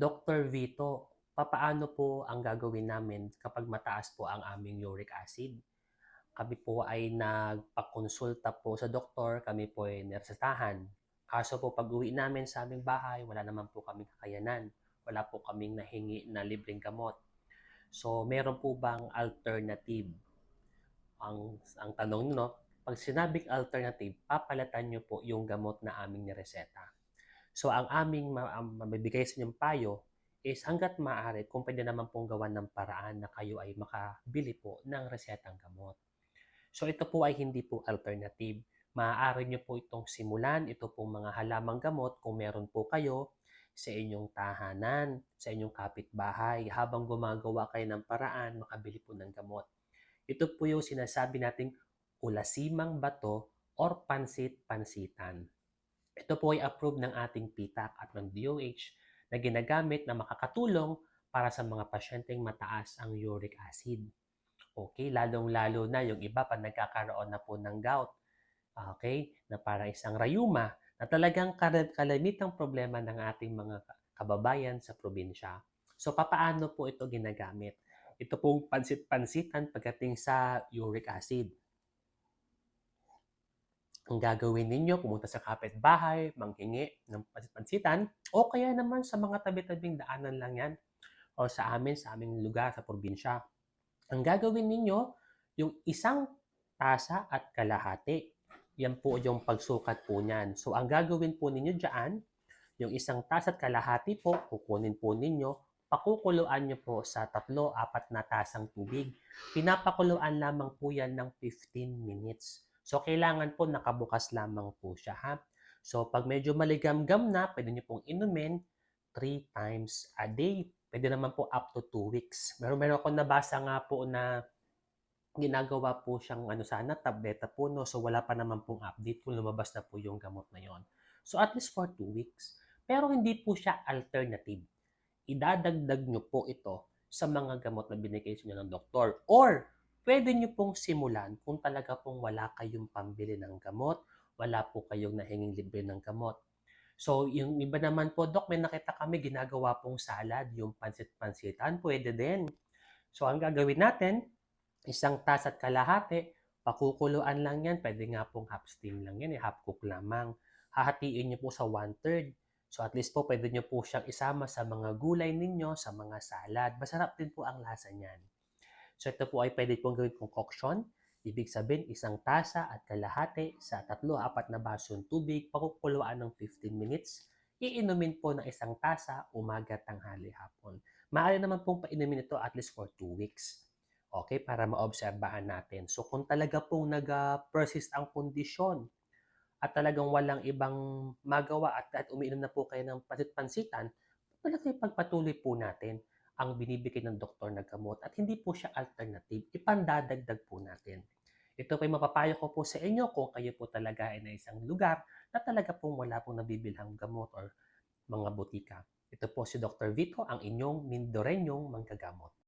Dr. Vito, papaano po ang gagawin namin kapag mataas po ang aming uric acid? Kami po ay nagpakonsulta po sa doktor, kami po ay niresetahan. Kaso po pag-uwi namin sa aming bahay, wala naman po kaming kakayanan. Wala po kaming nahingi na libreng gamot. So, meron po bang alternative? Ang, ang tanong no, pag sinabing alternative, papalatan nyo po yung gamot na aming nireseta. So, ang aming mabibigay sa inyong payo is hanggat maaari, kung pwede naman pong gawan ng paraan na kayo ay makabili po ng resetang gamot. So, ito po ay hindi po alternative. Maaari nyo po itong simulan, ito pong mga halamang gamot kung meron po kayo sa inyong tahanan, sa inyong kapitbahay, habang gumagawa kayo ng paraan, makabili po ng gamot. Ito po yung sinasabi nating ulasimang bato or pansit-pansitan. Ito po ay approved ng ating PTAC at ng DOH na ginagamit na makakatulong para sa mga pasyenteng mataas ang uric acid. Okay, lalong-lalo na yung iba pa nagkakaroon na po ng gout. Okay, na para isang rayuma na talagang kal- kalamitang problema ng ating mga kababayan sa probinsya. So, papaano po ito ginagamit? Ito pong pansit-pansitan pagdating sa uric acid. Ang gagawin ninyo, pumunta sa kapitbahay, manghingi ng pansit-pansitan, o kaya naman sa mga tabi-tabing daanan lang yan, o sa amin, sa aming lugar, sa probinsya. Ang gagawin ninyo, yung isang tasa at kalahati. Yan po yung pagsukat po niyan. So, ang gagawin po ninyo dyan, yung isang tasa at kalahati po, kukunin po ninyo, pakukuluan nyo po sa tatlo, apat na tasang tubig. Pinapakuluan lamang po yan ng 15 minutes. So, kailangan po nakabukas lamang po siya, ha? So, pag medyo maligamgam na, pwede nyo pong inumin 3 times a day. Pwede naman po up to 2 weeks. Meron, meron ako nabasa nga po na ginagawa po siyang ano sana, tableta po, no? So, wala pa naman pong update kung lumabas na po yung gamot na yon. So, at least for 2 weeks. Pero hindi po siya alternative. Idadagdag nyo po ito sa mga gamot na binigay sa inyo ng doktor. Or, pwede nyo pong simulan kung talaga pong wala kayong pambili ng gamot, wala po kayong nahinging libre ng gamot. So, yung iba naman po, Dok, may nakita kami ginagawa pong salad, yung pansit-pansitan, pwede din. So, ang gagawin natin, isang tas at kalahati, pakukuluan lang yan, pwede nga pong half steam lang yan, eh, half cook lamang. Hahatiin nyo po sa one-third. So, at least po, pwede nyo po siyang isama sa mga gulay ninyo, sa mga salad. Masarap din po ang lasa niyan. So, ito po ay pwede pong gawin concoction. Ibig sabihin, isang tasa at kalahati sa tatlo, apat na basong tubig, pakukuluan ng 15 minutes. Iinumin po ng isang tasa, umaga, tanghali, hapon. Maaari naman pong painumin ito at least for 2 weeks. Okay, para maobserbahan natin. So, kung talaga pong nag-persist ang kondisyon at talagang walang ibang magawa at, at umiinom na po kayo ng pansit-pansitan, talaga ipagpatuloy po natin ang binibigay ng doktor na gamot at hindi po siya alternative, ipandadagdag po natin. Ito po ay mapapayo ko po sa inyo kung kayo po talaga ay na isang lugar na talaga pong wala pong nabibilhang gamot or mga butika. Ito po si Dr. Vito, ang inyong Mindorenyong manggagamot.